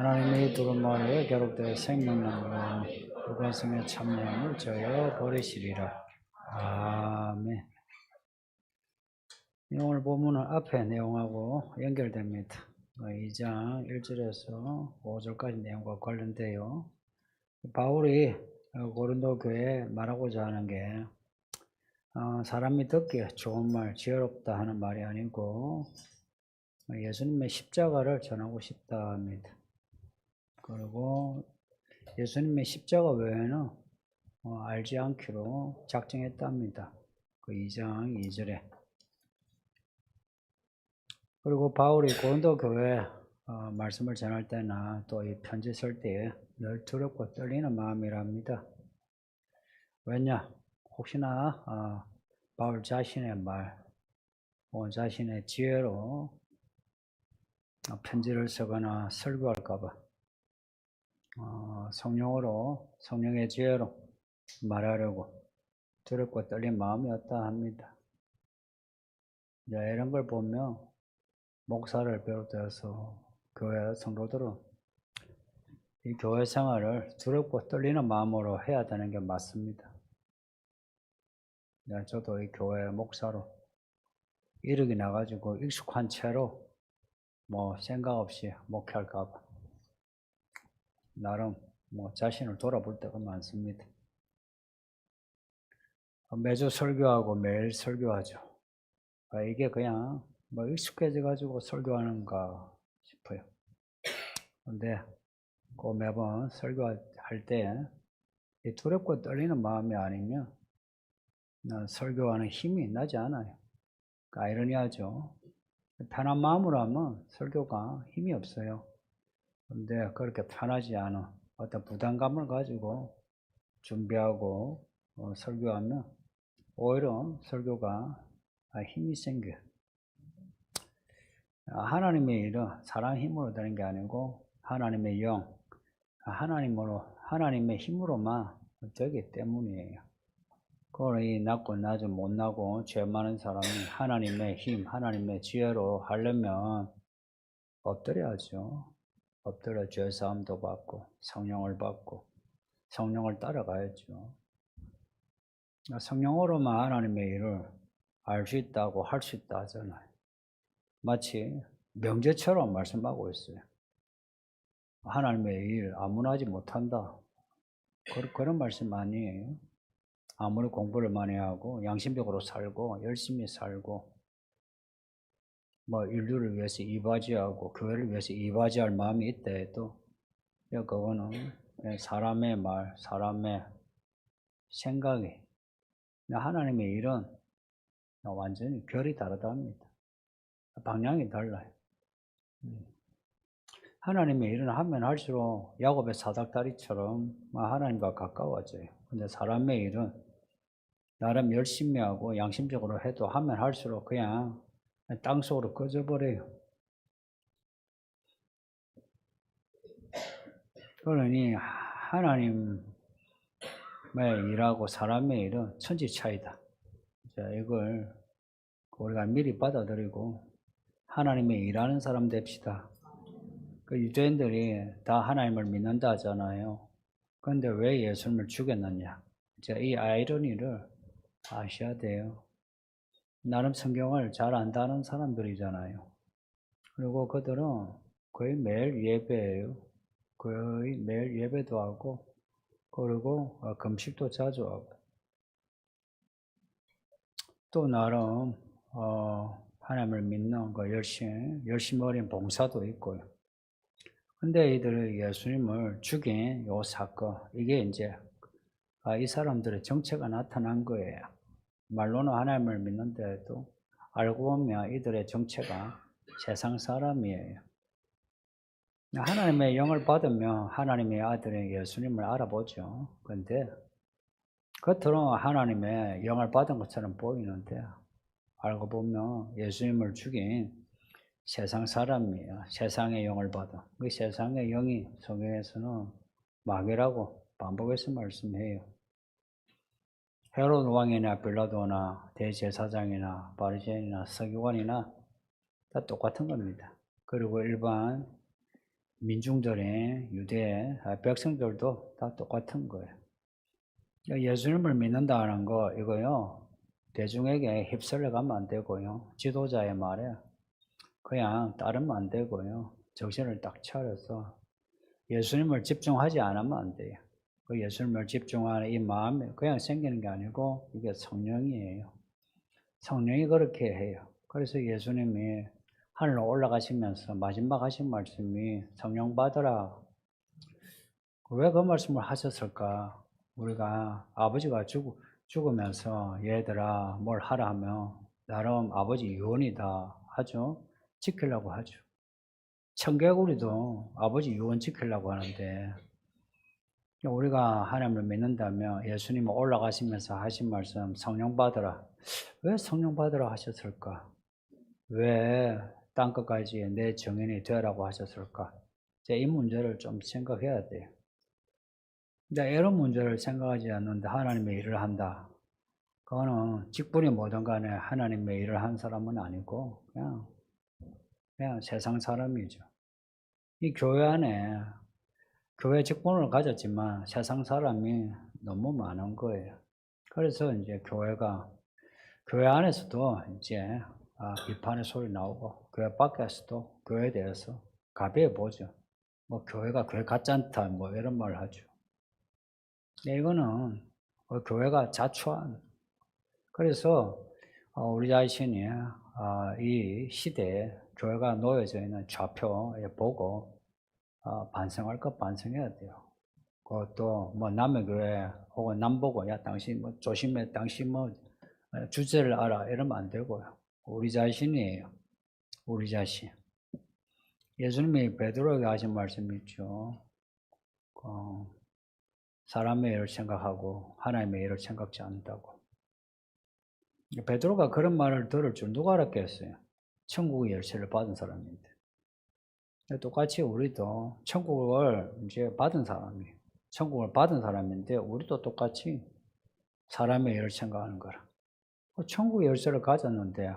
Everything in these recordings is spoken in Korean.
하나님의 두루마리에 기록되어 생명나무는 불관성에 참여함을 저여 버리시리라. 아멘. 이 오늘 본문은 앞에 내용하고 연결됩니다. 2장 1절에서 5절까지 내용과 관련돼요. 바울이 고린도 교회에 말하고자 하는 게 어, 사람이 듣기에 좋은 말, 지혜롭다 하는 말이 아니고 예수님의 십자가를 전하고 싶다 합니다. 그리고 예수님의 십자가 외에는 어, 알지 않기로 작정했답니다. 그 2장 2절에. 그리고 바울이 고린도 교회 어, 말씀을 전할 때나 또 이 편지 쓸 때에 늘 두렵고 떨리는 마음이랍니다. 왜냐? 혹시나 어, 바울 자신의 말, 어, 자신의 지혜로 어, 편지를 쓰거나 설교할까봐 어, 성령으로 성령의 지혜로 말하려고 두렵고 떨린 마음이었다 합니다. 이런 걸 보면 목사를 비롯해서 교회 성도들은 이 교회 생활을 두렵고 떨리는 마음으로 해야 되는 게 맞습니다. 네, 저도 이 교회 목사로 이르기 나가지고 익숙한 채로 뭐 생각 없이 목회할까봐 나름 뭐 자신을 돌아볼 때가 많습니다. 매주 설교하고 매일 설교하죠. 아, 이게 그냥 뭐 익숙해져 가지고 설교하는가 싶어요. 근데 그 매번 설교할 때 이 두렵고 떨리는 마음이 아니면 난 설교하는 힘이 나지 않아요. 그 아이러니하죠. 편한 마음으로 하면 설교가 힘이 없어요. 근데 그렇게 편하지 않은 어떤 부담감을 가지고 준비하고 어, 설교하면 오히려 설교가 아, 힘이 생겨요. 아, 하나님의 일은 사람 힘으로 되는 게 아니고 하나님의 영, 아, 하나님으로 하나님의 힘으로만 되기 때문이에요. 그걸 이 낮고 낮은 못 나고 죄 많은 사람이 하나님의 힘, 하나님의 지혜로 하려면 엎드려야죠. 엎드려 죄 사함도 받고 성령을 받고 성령을 따라가야죠. 성령으로만 하나님의 일을 알 수 있다고 할 수 있다 하잖아요. 마치 명제처럼 말씀하고 있어요. 하나님의 일 아무나 하지 못한다. 그, 그런 말씀 아니에요. 아무리 공부를 많이 하고 양심적으로 살고 열심히 살고 뭐 인류를 위해서 이바지하고 교회를 위해서 이바지할 마음이 있다 해도 그거는 사람의 말, 사람의 생각이 하나님의 일은 완전히 결이 다르답니다. 방향이 달라요. 음. 하나님의 일은 하면 할수록 야곱의 사닥다리처럼 하나님과 가까워져요. 근데 사람의 일은 나름 열심히 하고 양심적으로 해도 하면 할수록 그냥 땅속으로 꺼져버려요. 그러니 하나님의 일하고 사람의 일은 천지 차이다. 자, 이걸 우리가 미리 받아들이고 하나님의 일하는 사람 됩시다. 그 유대인들이 다 하나님을 믿는다 하잖아요. 그런데 왜 예수님을 죽였느냐? 자, 이 아이러니를 아셔야 돼요. 나름 성경을 잘 안다는 사람들이잖아요. 그리고 그들은 거의 매일 예배예요. 거의 매일 예배도 하고, 그리고 어, 금식도 자주 하고. 또 나름 어, 하나님을 믿는 그 열심, 열심 어린 봉사도 있고요. 근데 이들 예수님을 죽인 요 사건, 이게 이제 아, 이 사람들의 정체가 나타난 거예요. 말로는 하나님을 믿는데도 알고 보면 이들의 정체가 세상 사람이에요. 하나님의 영을 받으면 하나님의 아들인 예수님을 알아보죠. 그런데 겉으로 하나님의 영을 받은 것처럼 보이는데 알고 보면 예수님을 죽인 세상 사람이에요. 세상의 영을 받아. 그 세상의 영이 성경에서는 마귀라고 반복해서 말씀해요. 헤롯 왕이나 빌라도나 대제사장이나 바리새인이나 서기관이나 다 똑같은 겁니다. 그리고 일반 민중들이 유대 아, 백성들도 다 똑같은 거예요. 예수님을 믿는다는 거 이거요 대중에게 휩쓸려 가면 안 되고요 지도자의 말에 그냥 따르면 안 되고요 정신을 딱 차려서 예수님을 집중하지 않으면 안 돼요. 그 예수님을 집중하는 이 마음이 그냥 생기는 게 아니고 이게 성령이에요. 성령이 그렇게 해요. 그래서 예수님이 하늘로 올라가시면서 마지막 하신 말씀이 성령 받으라. 왜 그 말씀을 하셨을까? 우리가 아버지가 죽, 죽으면서 얘들아 뭘 하라 하면 나름 아버지 유언이다 하죠. 지키려고 하죠. 청개구리도 아버지 유언 지키려고 하는데 우리가 하나님을 믿는다면 예수님 올라가시면서 하신 말씀 성령 받으라. 왜 성령 받으라 하셨을까? 왜 땅끝까지 내 정인이 되라고 하셨을까? 이 문제를 좀 생각해야 돼요. 근데 이런 문제를 생각하지 않는데 하나님의 일을 한다. 그거는 직분이 뭐든 간에 하나님의 일을 한 사람은 아니고 그냥 그냥 세상 사람이죠. 이 교회 안에 교회 직분을 가졌지만 세상 사람이 너무 많은 거예요. 그래서 이제 교회가 교회 안에서도 이제 아, 비판의 소리 나오고 교회 밖에서도 교회에 대해서 가벼워 보죠. 뭐 교회가 교회 같지 않다 뭐 이런 말을 하죠. 근데 이거는 어, 교회가 자초한 그래서 어, 우리 자신이 어, 이 시대에 교회가 놓여져 있는 좌표에 보고 어, 반성할 것 반성해야 돼요. 그것도 뭐 남의 교회 혹은 남 보고 야 당신 뭐 조심해 당신 뭐 어, 주제를 알아 이러면 안 되고요. 우리 자신이에요. 우리 자신. 예수님이 베드로에게 하신 말씀이 있죠. 어, 사람의 일을 생각하고 하나님의 일을 생각지 않는다고. 베드로가 그런 말을 들을 줄 누가 알았겠어요? 천국의 열쇠를 받은 사람인데. 똑같이 우리도 천국을 이제 받은 사람이에요. 천국을 받은 사람인데 우리도 똑같이 사람의 일을 생각하는 거라. 어, 천국의 열쇠를 가졌는데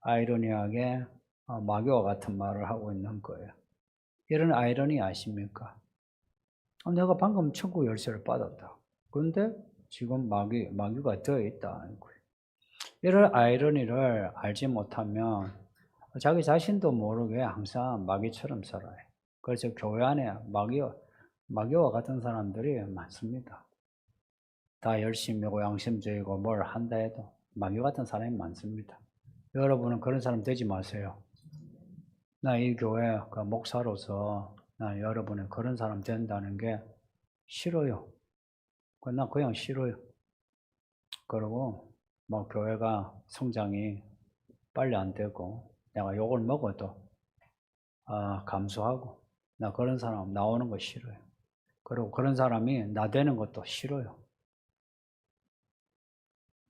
아이러니하게 어, 마귀와 같은 말을 하고 있는 거예요. 이런 아이러니 아십니까? 어, 내가 방금 천국 열쇠를 받았다. 그런데 지금 마귀, 마귀가 되어 거예요. 이런 아이러니를 알지 못하면 자기 자신도 모르게 항상 마귀처럼 살아요. 그래서 교회 안에 마귀와, 마귀와 같은 사람들이 많습니다. 다 열심히고 양심적이고 뭘 한다 해도 마귀 같은 사람이 많습니다. 여러분은 그런 사람 되지 마세요. 나 이 교회 그 목사로서 나 여러분은 그런 사람 된다는 게 싫어요. 그나 그냥 싫어요. 그리고 뭐 교회가 성장이 빨리 안 되고 내가 욕을 먹어도 아, 감수하고 나 그런 사람 나오는 거 싫어요. 그리고 그런 사람이 나대는 것도 싫어요.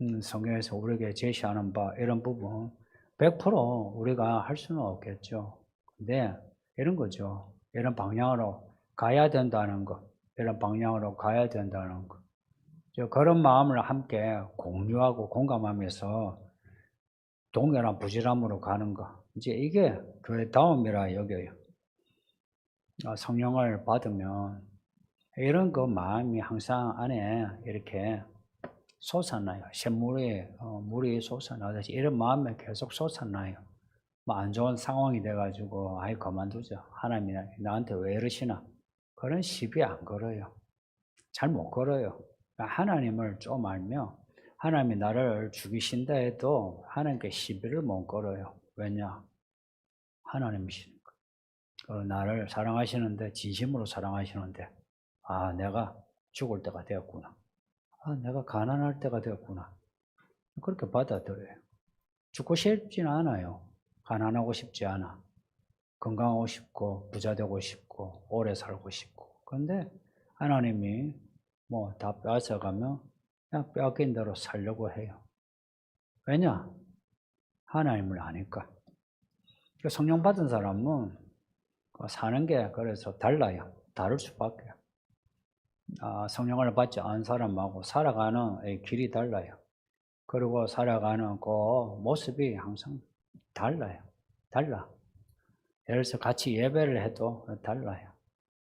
음, 성경에서 우리에게 제시하는 바 이런 부분 100% 우리가 할 수는 없겠죠. 근데 이런 거죠. 이런 방향으로 가야 된다는 것, 이런 방향으로 가야 된다는 것. 그런 마음을 함께 공유하고 공감하면서 동일한 부지런함으로 가는 것. 이제 이게 교회 다움이라 여겨요. 아, 성령을 받으면 이런 그 마음이 항상 안에 이렇게 솟아나요. 샘물이 어, 물이 솟아나듯이 이런 마음이 계속 솟아나요. 뭐 안 좋은 상황이 돼가지고 아이 그만두죠. 하나님이 나한테 왜 이러시나 그런 시비 안 걸어요. 잘 못 걸어요. 그러니까 하나님을 좀 알며 하나님이 나를 죽이신다 해도 하나님께 시비를 못 걸어요. 왜냐? 하나님이시니까. 나를 사랑하시는데 진심으로 사랑하시는데 아 내가 죽을 때가 되었구나. 아, 내가 가난할 때가 되었구나. 그렇게 받아들여요. 죽고 싶지는 않아요. 가난하고 싶지 않아. 건강하고 싶고, 부자 되고 싶고, 오래 살고 싶고. 근데 하나님이 뭐 다 빼앗아가면 그냥 빼앗긴 대로 살려고 해요. 왜냐? 하나님을 아니까. 그 성령 받은 사람은 그 사는 게 그래서 달라요. 다를 수밖에. 아, 성령을 받지 않은 사람하고 살아가는 길이 달라요. 그리고 살아가는 그 모습이 항상 달라요. 달라. 예를 들어서 같이 예배를 해도 달라요.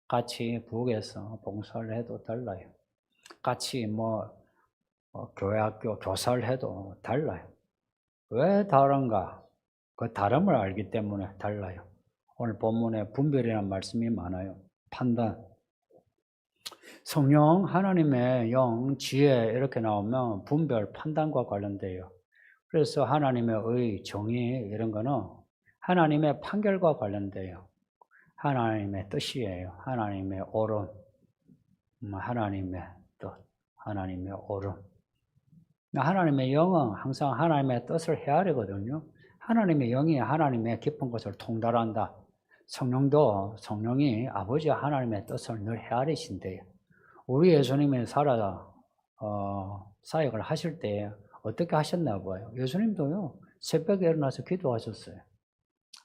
같이 부엌에서 봉사를 해도 달라요. 같이 뭐 어, 교회 학교 교사를 해도 달라요. 왜 다른가? 그 다름을 알기 때문에 달라요. 오늘 본문에 분별이라는 말씀이 많아요. 판단. 성령, 하나님의 영, 지혜 이렇게 나오면 분별, 판단과 관련돼요. 그래서 하나님의 의, 정의 이런 거는 하나님의 판결과 관련돼요. 하나님의 뜻이에요. 하나님의 옳음, 음, 하나님의 뜻, 하나님의 옳음. 하나님의 영은 항상 하나님의 뜻을 헤아리거든요. 하나님의 영이 하나님의 깊은 것을 통달한다. 성령도 성령이 아버지 하나님의 뜻을 늘 헤아리신대요. 우리 예수님이 살아 어, 사역을 하실 때 어떻게 하셨나 봐요. 예수님도요 새벽에 일어나서 기도하셨어요.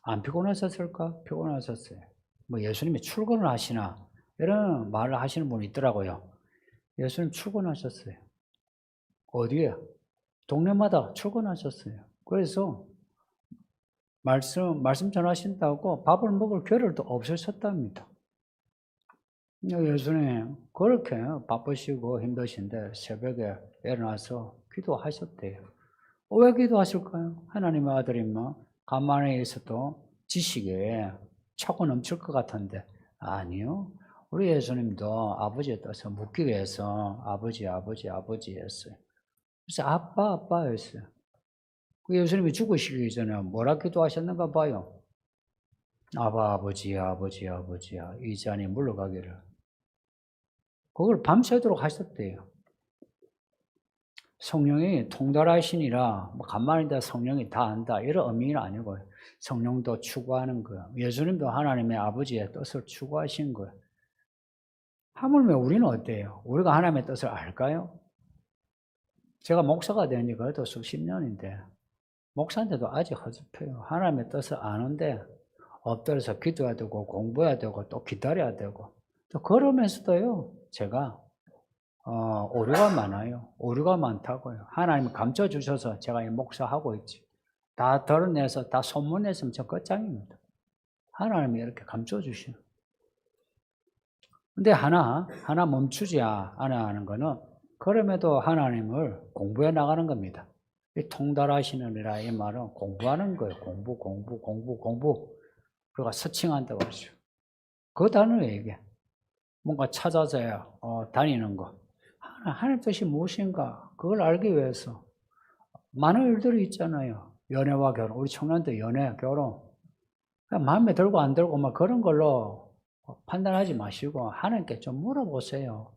안 피곤하셨을까? 피곤하셨어요. 뭐 예수님이 출근을 하시나 이런 말을 하시는 분이 있더라고요. 예수님 출근하셨어요. 어디에? 동네마다 출근하셨어요. 그래서 말씀 말씀 전하신다고 밥을 먹을 겨를도 없으셨답니다. 예수님 그렇게 바쁘시고 힘드신데 새벽에 일어나서 기도하셨대요. 왜 기도하실까요? 하나님의 아들이면 가만히 있어도 지식에 차고 넘칠 것 같은데 아니요. 우리 예수님도 아버지의 뜻을 묻기 위해서 아버지 아버지 아버지 했어요. 그래서 아빠 아빠 했어요. 그 예수님이 죽으시기 전에 뭐라 기도하셨는가 봐요. 아바 아버지야 아버지야 아버지야 이 잔이 물러가기를. 그걸 밤새도록 하셨대요. 성령이 통달하시니라 뭐 간만이다 성령이 다 안다 이런 의미는 아니고요. 성령도 추구하는 거예요. 예수님도 하나님의 아버지의 뜻을 추구하신 거예요. 하물며 우리는 어때요? 우리가 하나님의 뜻을 알까요? 제가 목사가 된지 그래도 수십 년인데 목사인데도 아직 허접해요. 하나님의 뜻을 아는데 엎드려서 기도해야 되고 공부해야 되고 또 기다려야 되고 또 그러면서도요 제가 어, 오류가 많아요. 오류가 많다고요. 하나님 감춰 주셔서 제가 이 목사하고 있지. 다 드러내서 다 소문냈으면 저 끝장입니다. 하나님이 이렇게 감춰 주시는. 근데 하나 하나 멈추지 않아 하는 거는 그럼에도 하나님을 공부해 나가는 겁니다. 이 통달하시느니라 이 말은 공부하는 거예요. 공부, 공부, 공부, 공부. 그리고 서칭한다고 하죠. 그 단어예요, 이게. 뭔가 찾아서야 어, 다니는 거. 하나, 하나님 뜻이 무엇인가? 그걸 알기 위해서. 많은 일들이 있잖아요. 연애와 결혼. 우리 청년들 연애, 결혼. 마음에 들고 안 들고 막 그런 걸로 판단하지 마시고 하나님께 좀 물어보세요.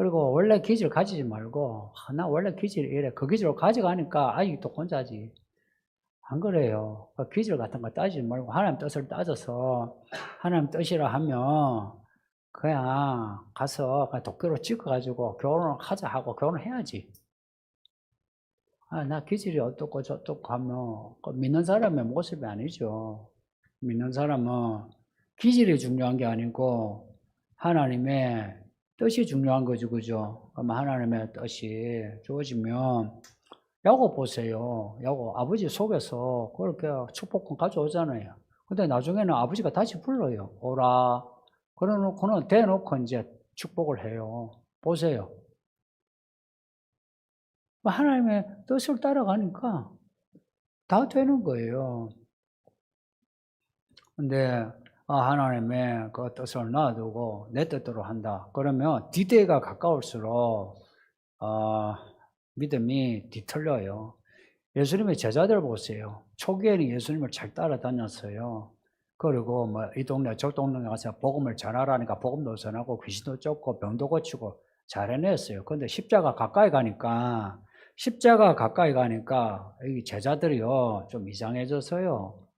그리고 원래 기질 가지지 말고 아, 나 원래 기질이 이래. 그 기질을 가져가니까 아직도 혼자지. 안 그래요. 그 기질 같은 거 따지지 말고 하나님 뜻을 따져서 하나님 뜻이라 하면 그냥 가서 그냥 도끼로 찍어가지고 결혼을 하자 하고 결혼해야지. 아, 나 기질이 어떻고 저떻고 하면 그 믿는 사람의 모습이 아니죠. 믿는 사람은 기질이 중요한 게 아니고 하나님의 뜻이 중요한 거죠, 그죠? 그럼 하나님의 뜻이 주어지면 야곱 보세요. 야곱 아버지 속에서 그렇게 축복권 가져오잖아요. 근데 나중에는 아버지가 다시 불러요. 오라. 그러놓고는 대놓고 이제 축복을 해요. 보세요. 하나님의 뜻을 따라가니까 다 되는 거예요. 근데 아, 하나님의 그 뜻을 놔두고 내 뜻대로 한다. 그러면 뒤대가 가까울수록 어, 믿음이 뒤틀려요. 예수님의 제자들 보세요. 초기에는 예수님을 잘 따라다녔어요. 그리고 뭐 이 동네 저 동네 가서 복음을 전하라니까 복음도 전하고 귀신도 쫓고 병도 고치고 잘 해냈어요. 근데 십자가 가까이 가니까 십자가 가까이 가니까 이 제자들이요 좀 이상해져서요.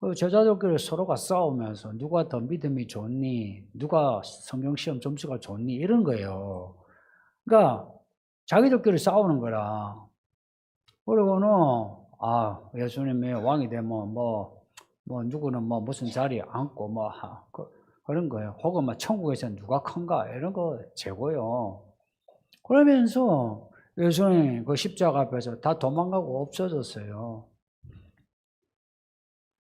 그 제자들끼리 서로가 싸우면서 누가 더 믿음이 좋니? 누가 성경 시험 점수가 좋니? 이런 거예요. 그러니까 자기들끼리 싸우는 거라. 그리고는 아 예수님이 왕이 되면 뭐, 뭐 누구는 뭐 무슨 자리에 앉고 뭐 하, 그, 그런 거예요. 혹은 뭐 천국에서 누가 큰가 이런 거 재고요. 그러면서 예수님 그 십자가 앞에서 다 도망가고 없어졌어요.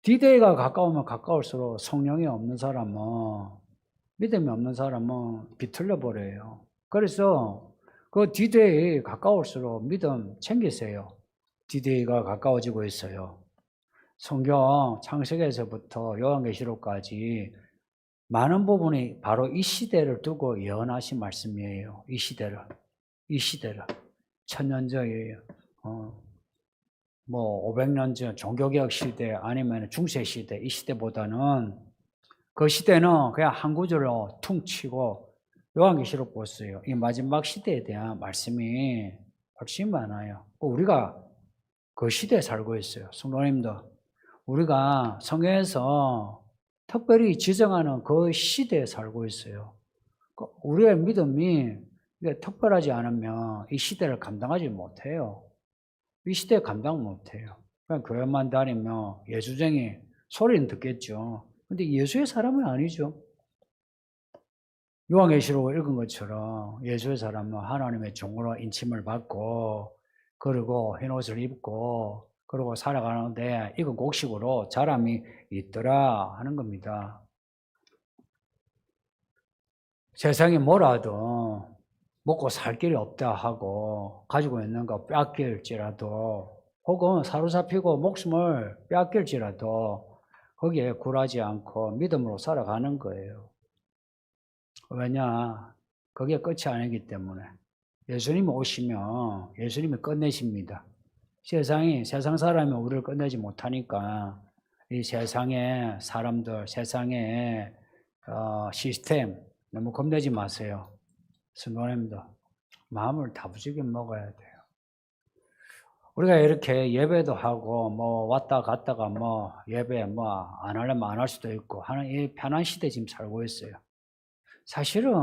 디데이가 가까우면 가까울수록 성령이 없는 사람은 믿음이 없는 사람은 비틀려 버려요. 그래서 그 디데이 가까울수록 믿음 챙기세요. 디데이가 가까워지고 있어요. 성경 창세기에서부터 요한계시록까지 많은 부분이 바로 이 시대를 두고 예언하신 말씀이에요. 이 시대를. 이 시대를. 천년 전이에요. 어, 뭐 500년 전 종교개혁 시대 아니면 중세 시대 이 시대보다는 그 시대는 그냥 한 구절로 퉁치고 요한계시록 보세요. 이 마지막 시대에 대한 말씀이 훨씬 많아요. 우리가 그 시대에 살고 있어요. 성도님도 우리가 성경에서 특별히 지정하는 그 시대에 살고 있어요. 그 우리의 믿음이 특별하지 않으면 이 시대를 감당하지 못해요. 이 시대에 감당 못해요. 그냥 교회만 다니면 예수쟁이 소리는 듣겠죠. 근데 예수의 사람은 아니죠. 요한계시록 읽은 것처럼 예수의 사람은 하나님의 종으로 인침을 받고 그리고 흰 옷을 입고 그리고 살아가는데 이건 곡식으로 자람이 있더라 하는 겁니다. 세상에 뭐라도 먹고 살 길이 없다 하고 가지고 있는 거 뺏길지라도 혹은 사로잡히고 목숨을 뺏길지라도 거기에 굴하지 않고 믿음으로 살아가는 거예요. 왜냐? 그게 끝이 아니기 때문에. 예수님이 오시면 예수님이 끝내십니다. 세상이, 세상 사람이 우리를 끝내지 못하니까 이 세상의 사람들, 세상의 어, 시스템 너무 겁내지 마세요. 순간입니다. 마음을 다부지게 먹어야 돼요. 우리가 이렇게 예배도 하고 뭐 왔다 갔다가 뭐 예배 뭐 안 하려면 안 할 수도 있고 하는 이 편한 시대 지금 살고 있어요. 사실은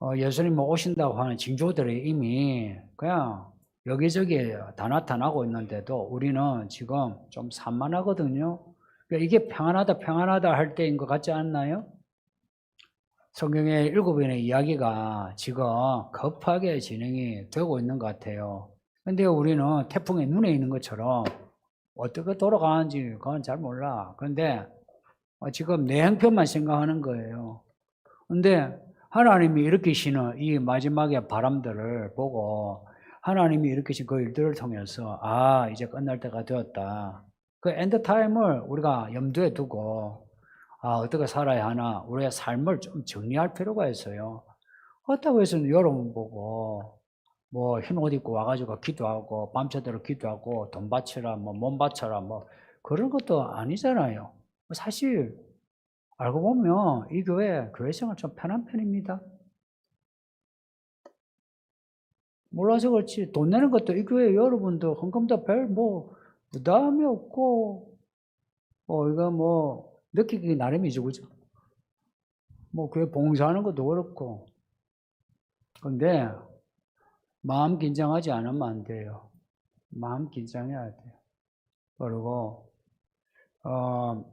어, 예수님 오신다고 하는 징조들이 이미 그냥 여기저기 다 나타나고 있는데도 우리는 지금 좀 산만하거든요. 그러니까 이게 평안하다 평안하다 할 때인 것 같지 않나요? 성경의 일곱 번의 이야기가 지금 급하게 진행이 되고 있는 것 같아요. 근데 우리는 태풍의 눈에 있는 것처럼 어떻게 돌아가는지 그건 잘 몰라. 근데 어, 지금 내 형편만 생각하는 거예요. 근데 하나님이 일으키시는 이 마지막의 바람들을 보고 하나님이 일으키신 그 일들을 통해서 아 이제 끝날 때가 되었다. 그 엔드 타임을 우리가 염두에 두고 아 어떻게 살아야 하나 우리의 삶을 좀 정리할 필요가 있어요. 그렇다고 해서 여러분 보고 뭐 흰 옷 입고 와가지고 기도하고 밤새도록 기도하고 돈 바쳐라 뭐 몸 바쳐라 뭐 그런 것도 아니잖아요. 사실 알고 보면 이 교회 교회 생활 좀 편한 편입니다. 몰라서 그렇지 돈 내는 것도 이 교회 여러분도 헌금도 별 뭐 부담이 없고 어 이거 뭐 느끼기 나름이죠 그죠? 뭐 교회 봉사하는 것도 그렇고 근데 마음 긴장하지 않으면 안 돼요. 마음 긴장해야 돼요. 그리고 어,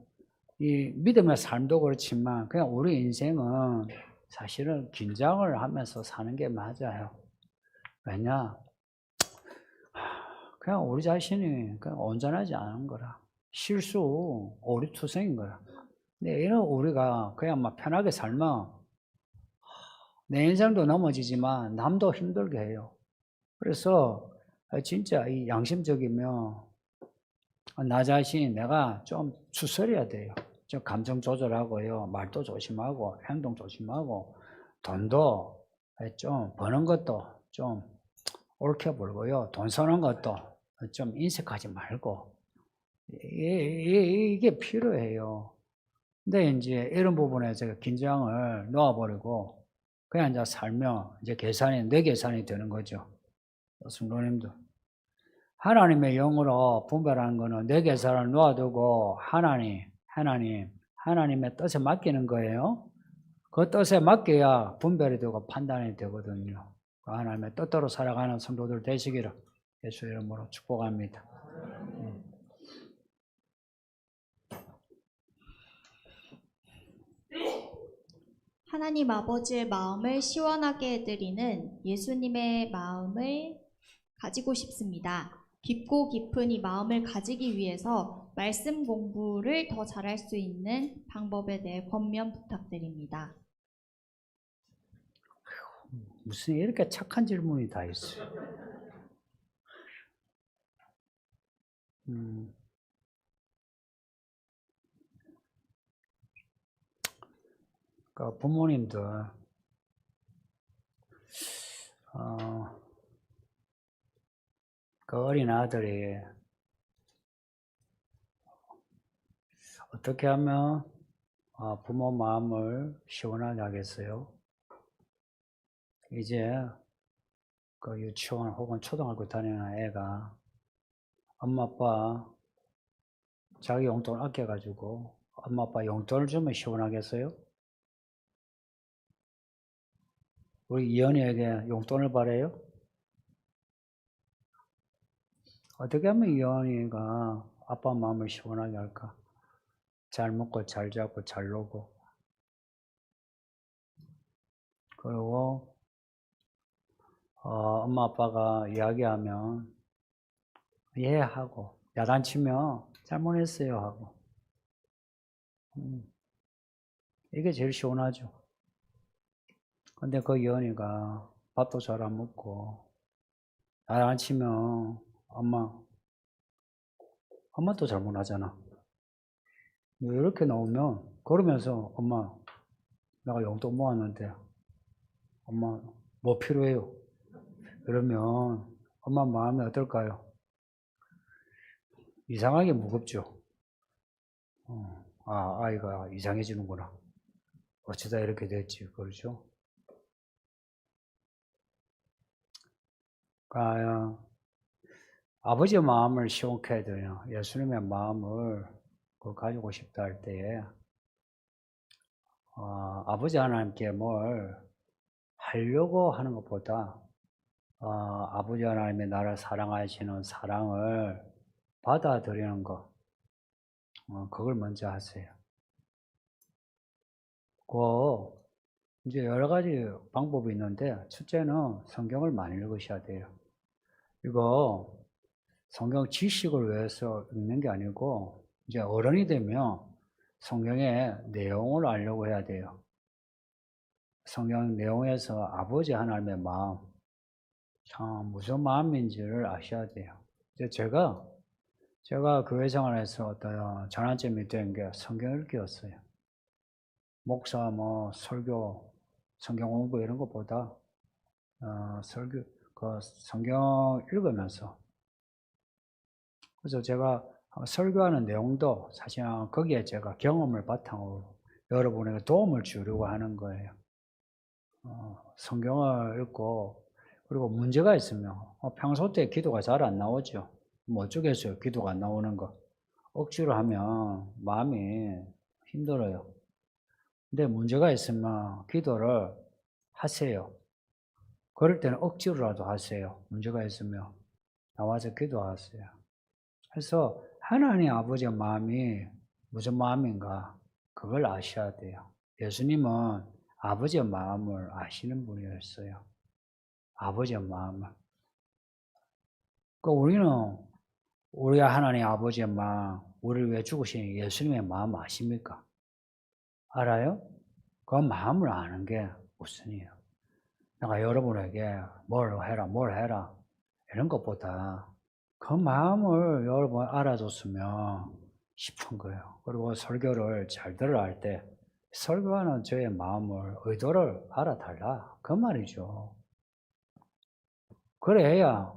이 믿음의 삶도 그렇지만 그냥 우리 인생은 사실은 긴장을 하면서 사는 게 맞아요. 왜냐? 그냥 우리 자신이 그냥 온전하지 않은 거라. 실수, 오리투성인 거라. 근데 이런 우리가 그냥 막 편하게 살면 내 인생도 넘어지지만 남도 힘들게 해요. 그래서 진짜 이 양심적이면 나 자신 내가 좀 추스려야 돼요. 좀 감정 조절하고요. 말도 조심하고 행동 조심하고 돈도 좀 버는 것도 좀 옳게 벌고요. 돈 쓰는 것도 좀 인색하지 말고 이게 필요해요. 근데 이제 이런 부분에 제가 긴장을 놓아버리고 그냥 이제 살면 이제 계산이 내 계산이 되는 거죠. 성도님도 하나님의 영으로 분별하는 거는 내 계산을 놓아두고 하나님, 하나님, 하나님의 뜻에 맡기는 거예요. 그 뜻에 맡겨야 분별이 되고 판단이 되거든요. 그 하나님의 뜻대로 살아가는 성도들 되시기를 예수 이름으로 축복합니다. 하나님 아버지의 마음을 시원하게 해드리는 예수님의 마음을 가지고 싶습니다. 깊고 깊은 이 마음을 가지기 위해서 말씀 공부를 더 잘할 수 있는 방법에 대해 권면 부탁드립니다. 무슨 이렇게 착한 질문이 다 있어. 음. 그 부모님들, 어, 그 어린 아들이 어떻게 하면 어, 부모 마음을 시원하게 하겠어요? 이제 그 유치원 혹은 초등학교 다니는 애가 엄마 아빠 자기 용돈 아껴가지고 엄마 아빠 용돈을 주면 시원하겠어요? 우리 이현이에게 용돈을 바래요? 어떻게 하면 이현이가 아빠 마음을 시원하게 할까? 잘 먹고 잘 자고 잘 놀고 그리고 어, 엄마 아빠가 이야기하면 예 하고 야단치면 잘못했어요 하고 음, 이게 제일 시원하죠. 근데 그 연이가 밥도 잘 안 먹고 야단치면 엄마 엄마도 잘못하잖아. 이렇게 나오면 그러면서 엄마 내가 용돈 모았는데 엄마 뭐 필요해요? 그러면 엄마 마음이 어떨까요? 이상하게 무겁죠. 어, 아, 아이가 이상해지는구나. 어쩌다 이렇게 됐지, 그 아, 아버지의 마음을 시원케 돼요. 예수님의 마음을 그 가지고 싶다 할 때에, 어, 아버지 하나님께 뭘 하려고 하는 것보다 어, 아버지 하나님의 나를 사랑하시는 사랑을 받아들이는 것, 어, 그걸 먼저 하세요. 그 이제 여러 가지 방법이 있는데 첫째는 성경을 많이 읽으셔야 돼요. 이거 성경 지식을 위해서 읽는 게 아니고 이제 어른이 되면 성경의 내용을 알려고 해야 돼요. 성경 내용에서 아버지 하나님의 마음, 참 무슨 마음인지를 아셔야 돼요. 이제 제가 제가 교회 생활에서 어떤 전환점이 된 게 성경 읽기였어요. 목사 뭐 설교, 성경 공부 이런 것보다 어, 설교 그 성경 읽으면서 그래서 제가 설교하는 내용도 사실 거기에 제가 경험을 바탕으로 여러분에게 도움을 주려고 하는 거예요. 어, 성경을 읽고 그리고 문제가 있으면 어, 평소 때 기도가 잘 안 나오죠. 뭐 어쩌겠어요. 기도가 안 나오는 거. 억지로 하면 마음이 힘들어요. 근데 문제가 있으면 기도를 하세요. 그럴 때는 억지로라도 하세요. 문제가 있으면 나와서 기도하세요. 그래서 하나님 아버지의 마음이 무슨 마음인가 그걸 아셔야 돼요. 예수님은 아버지의 마음을 아시는 분이었어요. 아버지의 마음을. 그 우리는 우리 하나님 아버지의 마음, 우리를 위해 죽으신 예수님의 마음 아십니까? 알아요? 그 마음을 아는 게 우선이에요. 내가 여러분에게 뭘 해라, 뭘 해라, 이런 것보다 그 마음을 여러분 알아줬으면 싶은 거예요. 그리고 설교를 잘 들어야 할 때, 설교하는 저의 마음을, 의도를 알아달라. 그 말이죠. 그래야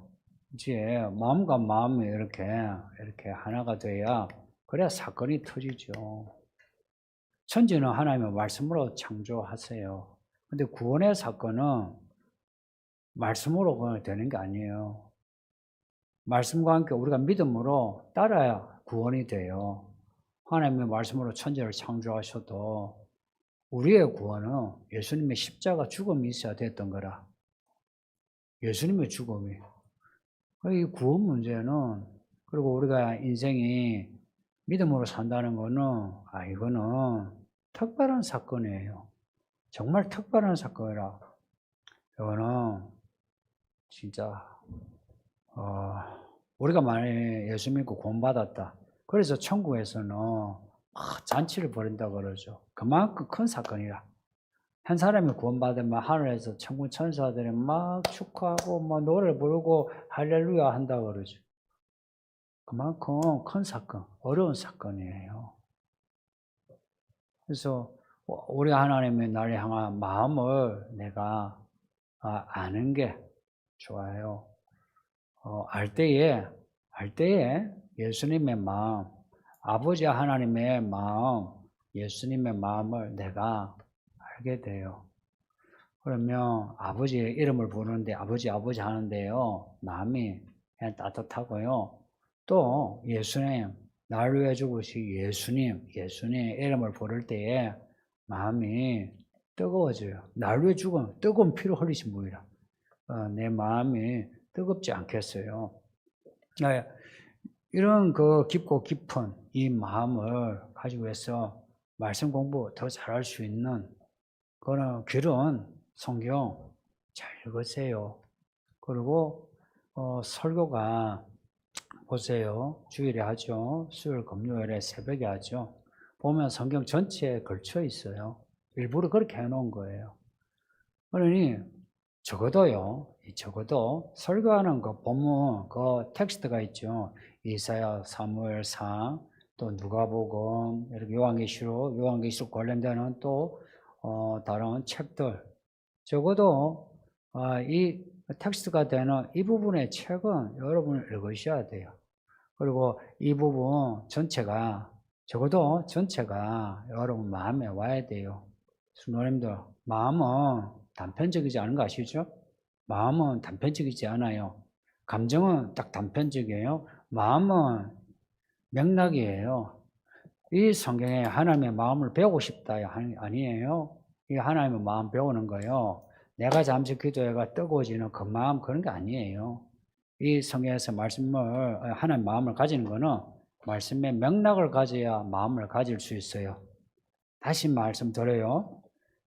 이제 마음과 마음이 이렇게 이렇게 하나가 돼야 그래야 사건이 터지죠. 천지는 하나님의 말씀으로 창조하세요. 근데 구원의 사건은 말씀으로 되는 게 아니에요. 말씀과 함께 우리가 믿음으로 따라야 구원이 돼요. 하나님의 말씀으로 천지를 창조하셔도 우리의 구원은 예수님의 십자가 죽음이 있어야 됐던 거라. 예수님의 죽음이. 이 구원 문제는 그리고 우리가 인생이 믿음으로 산다는 거는 아 이거는 특별한 사건이에요. 정말 특별한 사건이라. 이거는 진짜 어, 우리가 만약에 예수 믿고 구원받았다. 그래서 천국에서는 막 잔치를 벌인다 그러죠. 그만큼 큰 사건이라. 한 사람이 구원받으면 하늘에서 천국 천사들이 막 축하하고 막 노래 부르고 할렐루야 한다 그러죠. 그만큼 큰 사건, 어려운 사건이에요. 그래서 우리 하나님의 나를 향한 마음을 내가 아, 아는 게 좋아요. 어, 알 때에, 알 때에 예수님의 마음, 아버지 하나님의 마음, 예수님의 마음을 내가 알게 돼요. 그러면 아버지의 이름을 부르는데 아버지 아버지 하는데요. 마음이 그냥 따뜻하고요. 또 예수님, 나를 위해 죽으신 예수님, 예수님 이름을 부를 때에 마음이 뜨거워져요. 나를 위해 죽은 뜨거운 피를 흘리신 분이라. 어, 내 마음이 뜨겁지 않겠어요. 네, 이런 그 깊고 깊은 이 마음을 가지고 해서 말씀 공부 더 잘할 수 있는 그런 길은 성경 잘 읽으세요. 그리고 어, 설교가 보세요. 주일에 하죠. 수요일, 금요일에 새벽에 하죠. 보면 성경 전체에 걸쳐 있어요. 일부러 그렇게 해놓은 거예요. 그러니 적어도요, 이 적어도 설교하는 거 본문 그 텍스트가 있죠. 이사야, 사무엘상, 또 누가복음, 이렇게 요한계시록, 요한계시록 관련되는 또 어, 다른 책들. 적어도 아, 이 텍스트가 되는 이 부분의 책은 여러분 읽으셔야 돼요. 그리고 이 부분 전체가 적어도 전체가 여러분 마음에 와야 돼요. 수노님들 마음은 단편적이지 않은 거 아시죠? 마음은 단편적이지 않아요. 감정은 딱 단편적이에요. 마음은 맥락이에요. 이 성경에 하나님의 마음을 배우고 싶다 아니에요. 이 하나님의 마음 배우는 거요. 내가 잠시 기도해가 뜨거워지는 그 마음 그런 게 아니에요. 이 성경에서 말씀을 하나님 마음을 가지는 거는 말씀의 맥락을 가져야 마음을 가질 수 있어요. 다시 말씀드려요.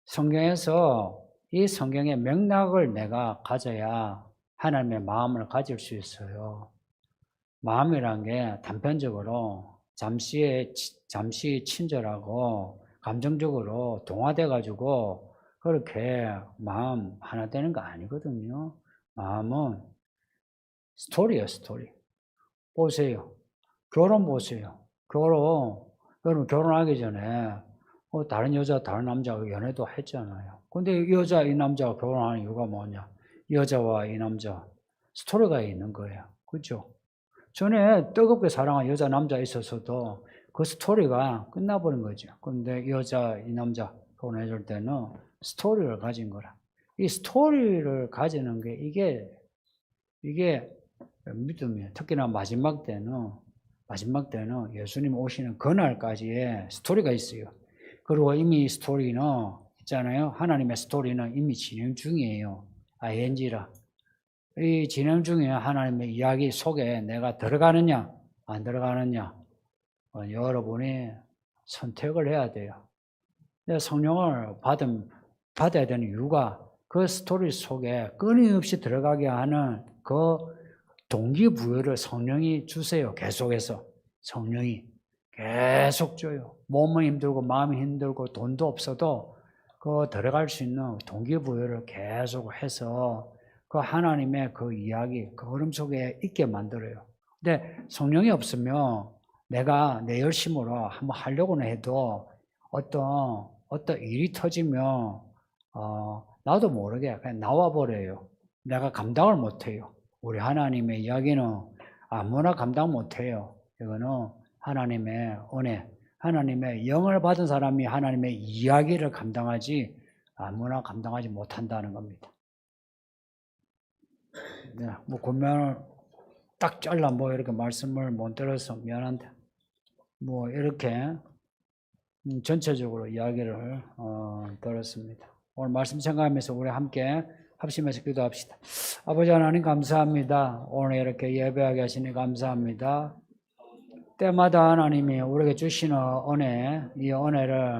성경에서 이 성경의 맥락을 내가 가져야 하나님의 마음을 가질 수 있어요. 마음이란 게 단편적으로 잠시 잠시 친절하고 감정적으로 동화돼 가지고 그렇게 마음 하나 되는 거 아니거든요. 마음은 스토리예요, 스토리. 보세요. 결혼 보세요. 결혼, 여러분 결혼하기 전에 어, 다른 여자, 다른 남자하고 연애도 했잖아요. 근데 이 여자, 이 남자가 결혼하는 이유가 뭐냐? 이 여자와 이 남자 스토리가 있는 거예요. 그죠? 전에 뜨겁게 사랑한 여자, 남자 있었어도 그 스토리가 끝나버린 거죠. 근데 이 여자, 이 남자 결혼해줄 때는 스토리를 가진 거라. 이 스토리를 가지는 게 이게, 이게 믿음이에요. 특히나 마지막 때는, 마지막 때는 예수님 오시는 그날까지의 스토리가 있어요. 그리고 이미 스토리는 있잖아요. 하나님의 스토리는 이미 진행 중이에요. ing라. 이 진행 중에 하나님의 이야기 속에 내가 들어가느냐, 안 들어가느냐, 어, 여러분이 선택을 해야 돼요. 성령을 받음, 받아야 되는 이유가 그 스토리 속에 끊임없이 들어가게 하는 그 동기부여를 성령이 주세요. 계속해서. 성령이. 계속 줘요. 몸은 힘들고 마음이 힘들고 돈도 없어도 그 들어갈 수 있는 동기부여를 계속 해서 그 하나님의 그 이야기, 그 흐름 속에 있게 만들어요. 근데 성령이 없으면 내가 내 열심으로 한번 하려고는 해도 어떤, 어떤 일이 터지면, 어, 나도 모르게 그냥 나와 버려요. 내가 감당을 못 해요. 우리 하나님의 이야기는 아무나 감당 못해요. 이거는 하나님의 은혜, 하나님의 영을 받은 사람이 하나님의 이야기를 감당하지 아무나 감당하지 못한다는 겁니다. 네, 뭐 권면을 딱 잘라 뭐 이렇게 말씀을 못 들어서 미안한데 뭐 이렇게 음, 전체적으로 이야기를 어, 들었습니다. 오늘 말씀 생각하면서 우리 함께 합심해서 기도합시다. 아버지 하나님 감사합니다. 오늘 이렇게 예배하게 하시니 감사합니다. 때마다 하나님이 우리에게 주시는 은혜, 이 은혜를